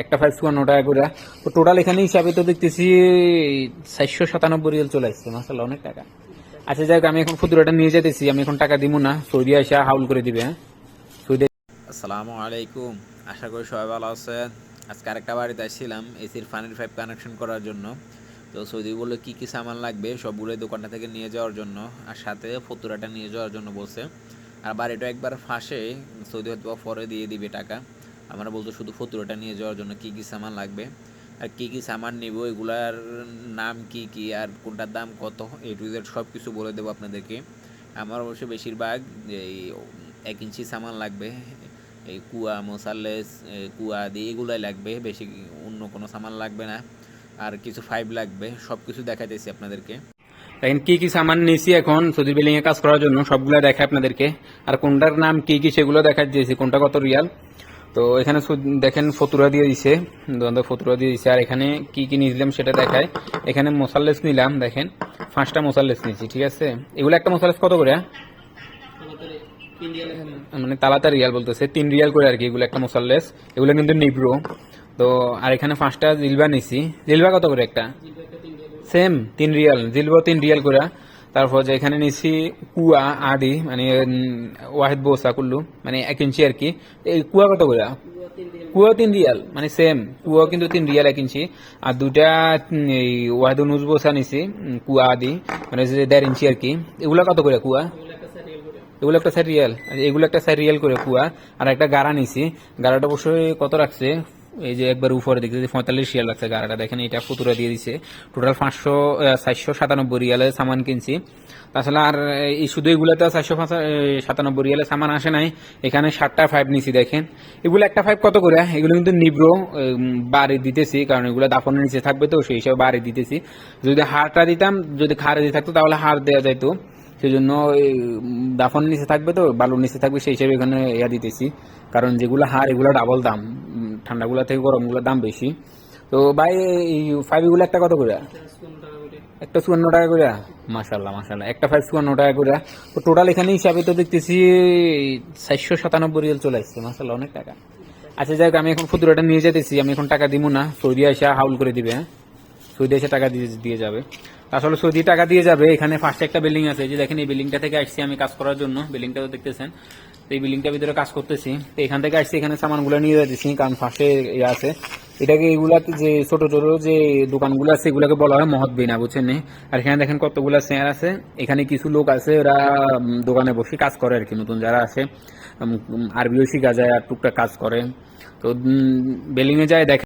একটা ফাইভ চুয়ান্ন টাকা করে তো টোটাল এখানে হিসাবে তো দেখতেছি চারশো সাতানব্বই রিয়াল চলে আসছে মাসাল্লাহ অনেক টাকা। আচ্ছা যাই আমি এখন ফুতুরাটা নিয়ে যেতেছি আমি এখন টাকা দিব না, সৌদি আসা হাউল করে দিবে হ্যাঁ? সৌদি আসসালামু আলাইকুম, আশা করি সবাই ভালো আছেন। আজকে আরেকটা বাড়িতে আসছিলাম, এসির ফানের পাইপ কানেকশন করার জন্য। তো সৌদি বলল, কী কী সামান লাগবে? সবগুলো দোকানটা থেকে নিয়ে যাওয়ার জন্য, আর সাথে ফতুরাটা নিয়ে যাওয়ার জন্য বলছে। আর বাড়িটা একবার ফাঁসে সৌদি হয়তো পরে দিয়ে দিবে টাকা। আমরা বলতো শুধু ফতুরাটা নিয়ে যাওয়ার জন্য কী কী সামান লাগবে? আর কী কী সামান নিব? এগুলার নাম কি কি? আর কোনটার দাম কত? এই টু জেড সব কিছু বলে দেবো আপনাদেরকে। আমার অবশ্য বেশিরভাগ এই এক ইঞ্চি সামান লাগবে। এই কুয়া মশালেস কুয়া দিয়ে এগুলাই লাগবে। বেশি অন্য কোনো সামান লাগবে না। আর কিছু ফাইভ লাগবে। সব কিছু দেখাইতেছি আপনাদেরকে। দেখেন, কি কি সামান নিয়েছি এখন সৌদি বিল্ডিং এ কাজ করার জন্য সবগুলো দেখায় আপনাদেরকে। আর কোনটার নাম কি কি সেগুলো দেখা দিয়েছি। কোনটা কত রিয়াল? তো এখানে দেখেন ফতুরা দিয়ে দিছে ফতুরা দিয়ে দিছে। আর এখানে কি কি নিয়েছিলাম সেটা দেখায়। এখানে মশাল্লেস নিলাম, দেখেন। পাঁচটা মশাল্লেস নিয়েছি, ঠিক আছে? এগুলো একটা মশাল্লেস কত করে? মানে তালাতা রিয়াল বলতেছে, তিন রিয়াল করে আর কি এগুলো একটা মশাল্লেস এগুলো কিন্তু নিব্রো। তো, আর এখানে পাঁচটা জিলবা নিছি জিলবা কত করে একটা? সেম, তিন রিয়াল। জিলবা তিন রিয়াল করে। তারপর যে এখানে নিছি কুয়া আদি মানে ওয়াহিদ বোসা, কুল্লু মানে এক ইঞ্চি আর কি। এই কুয়া কত করে? কুয়া তিন রিয়াল মানে সেম কুয়া কিন্তু তিন রিয়াল, এক ইঞ্চি। আর দুটা এই ওয়াহিদ নুজ বোসা নিছি কুয়া আদি মানে দেড় ইঞ্চি আর কি। এগুলা কত করে কুয়া? এগুলো একটা সাইড রিয়াল এগুলো একটা সাইড রিয়াল করে কুয়া। আর একটা গাড়া নিছি। গাড়াটা অবশ্যই কত রাখছে? এই যে একবার উপরে দেখতেছি পঁয়তাল্লিশ রিয়াল রাখছে গাড়াটা। দেখেন এটা ফুতুরা দিয়ে দিছে। টোটাল পাঁচশো চারশো সাতানব্বই রিয়ালের সামান কিনছি। তাছাড়া আর এই শুধু এগুলাতে চারশো সাতানব্বই রিয়ালের সামান আসে নাই। এখানে ষাটটা ফাইভ নিছি, দেখেন। এগুলো একটা ফাইভ কত করে? এগুলো কিন্তু নিব্রো বাড়ি দিতেছি, কারণ এগুলো দাফনের নিচে থাকবে তো, সেই হিসাবে বাড়ি দিতেছি। যদি হাড়টা দিতাম, যদি খাড়ে দিয়ে থাকতো, তাহলে হাড় দেওয়া যাইতো। সেই জন্য দাফন নিচে থাকবে তো, বালুর নিচে থাকবে, সেই হিসেবে এখানে ইয়া দিতেছি। কারণ যেগুলো হার, এগুলো ডাবল দাম। ঠান্ডাগুলা থেকে গরমগুলোর দাম বেশি। তো ভাই, এই ফাইভ এগুলো একটা কত করে? একটা চুয়ান্ন টাকা করে। মাসাল্লাহ মাসাল্লাহ একটা ফাইভ চুয়ান্ন টাকা করে। তো টোটাল এখানে হিসাবে তো দেখতেছি চারশো সাতানব্বই রিয়াল চলে আসছে। মাসাল্লাহ অনেক টাকা। আচ্ছা যাই আমি এখন ফুতুরাটা নিয়ে যেতেছি আমি এখন টাকা দিব না। সৌদি আসা হাউল করে দিবে হ্যাঁ? সৌদি এসে টাকা দিয়ে দিয়ে যাবে। আসলে সৌদি টাকা দিয়ে যাবে। এখানে ফার্স্টে একটা বিল্ডিং আছে। যে দেখেন, এই বিল্ডিংটা থেকে আসছি আমি কাজ করার জন্য। বিল্ডিংটা তো দেখতেছেন। এই বিল্ডিংটার ভিতরে কাজ করতেছি। তো এখান থেকে আসছি, এখানে সামানগুলো নিয়ে যাচ্ছি কারণ ফাঁসে ইয়ে আছে। এটাকে এগুলাতে যে ছোট ছোট যে দোকানগুলো আছে, এগুলোকে বলা হয় মহৎ বিনা বুঝছেন আর এখানে দেখেন কতগুলো চেয়ার আছে। এখানে কিছু লোক আছে, ওরা দোকানে বসে কাজ করে আর কি নতুন যারা আছে আরবিও শিখা যায় আর টুকটাক কাজ করে। তো বিল্ডিং এ যায়, দেখেন